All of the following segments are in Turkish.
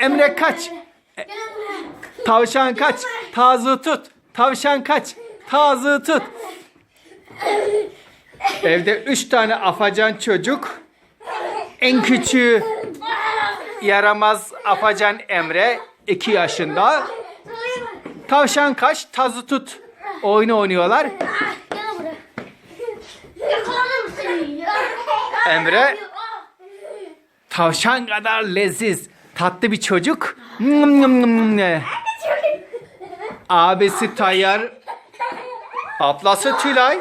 Emre kaç. Tavşan kaç. Tazı tut. Tavşan kaç. Tazı tut. Evde üç tane afacan çocuk. En küçüğü yaramaz afacan Emre. 2 yaşında. Tavşan kaç. Tazı tut. Oyunu oynuyorlar. Emre tavşan kadar leziz. Tatlı bir çocuk. Nım nım nım. Abisi Tayyar, ablası Tülay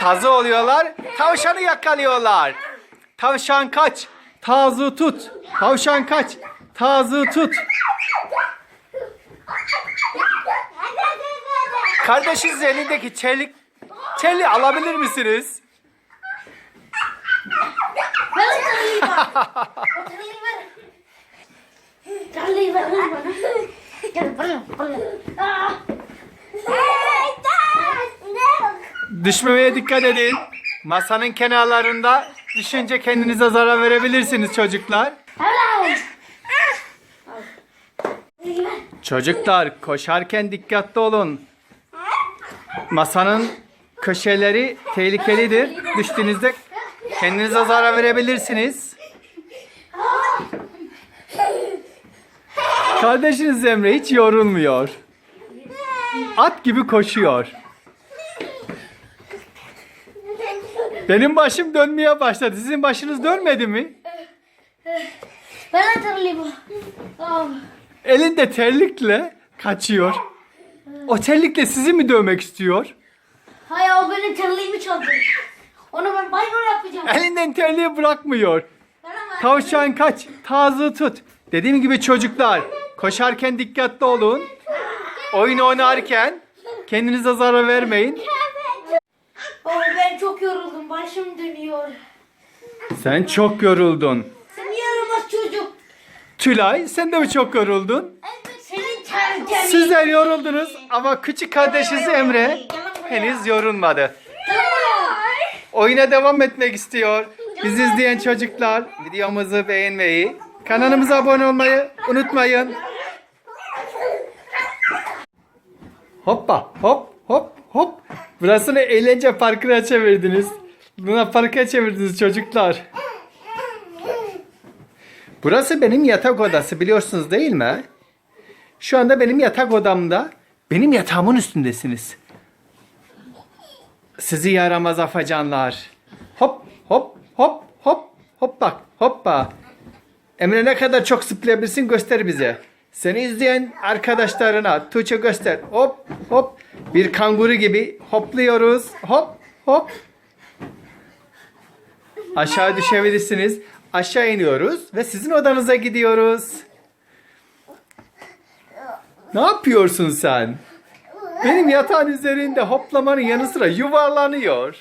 tazı oluyorlar. Tavşanı yakalıyorlar. Tavşan kaç. Tazı tut. Tavşan kaç. Tazı tut. Kardeşiniz elindeki çelik çeli alabilir misiniz? Tarlayı ver. Lan bana. Gel bana. Bana. Aa. Düşmemeye dikkat edin. Masanın kenarlarında düşünce kendinize zarar verebilirsiniz çocuklar. Çocuklar koşarken dikkatli olun. Masanın köşeleri tehlikelidir. Düştüğünüzde kendinize zarar verebilirsiniz. Kardeşiniz Emre hiç yorulmuyor. At gibi koşuyor. Benim başım dönmeye başladı. Sizin başınız dönmedi mi? Bana. Aa. Elinde terlikle kaçıyor. O terlikle sizi mi dövmek istiyor? Hayır o benim tarlayımı çaldı. Onu ben banyo yapacağım. Elinden terliği bırakmıyor. Tavşan kaç, tazı tut. Dediğim gibi çocuklar, koşarken dikkatli olun. Oyun oynarken kendinize zarar vermeyin. Baba ben çok yoruldum. Başım dönüyor. Sen çok yoruldun. Sen yaramaz çocuk. Tülay, sen de mi çok yoruldun? Senin. Sizler yoruldunuz ama küçük kardeşiniz Emre henüz yorulmadı. Oyuna devam etmek istiyor. Bizi izleyen çocuklar videomuzu beğenmeyi, kanalımıza abone olmayı unutmayın. Hoppa hop hop hop. Burasını eğlence parkına çevirdiniz. Buna parka çevirdiniz çocuklar. Burası benim yatak odası biliyorsunuz değil mi? Şu anda benim yatak odamda benim yatağımın üstündesiniz. Sizi yaramaz afacanlar. Hop hop hop hop hop bak hoppa. Emre ne kadar çok zıplayabilirsin göster bize. Seni izleyen arkadaşlarına Tuğçe göster. Hop hop. Bir kanguru gibi hopluyoruz. Hop hop. Aşağı düşebilirsiniz. Aşağı iniyoruz ve sizin odanıza gidiyoruz. Ne yapıyorsun sen? Benim yatağın üzerinde hoplamanın yanı sıra yuvarlanıyor.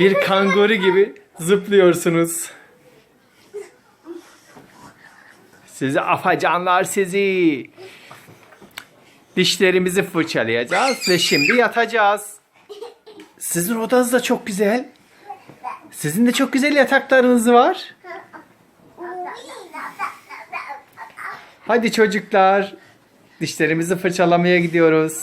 Bir kanguru gibi zıplıyorsunuz. Sizi afacanlar sizi. Dişlerimizi fırçalayacağız ve şimdi yatacağız. Sizin odanız da çok güzel. Sizin de çok güzel yataklarınız var. Hadi çocuklar. Dişlerimizi fırçalamaya gidiyoruz.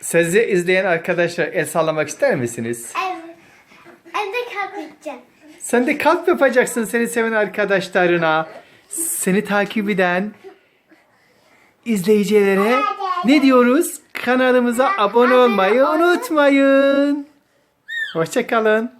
Sizi izleyen arkadaşlar el sallamak ister misiniz? Evet. Hem de kalk edeceğim. Sen de kalp yapacaksın seni seven arkadaşlarına. Seni takip eden izleyicilere ne diyoruz? Kanalımıza abone olmayı unutmayın. Hoşçakalın.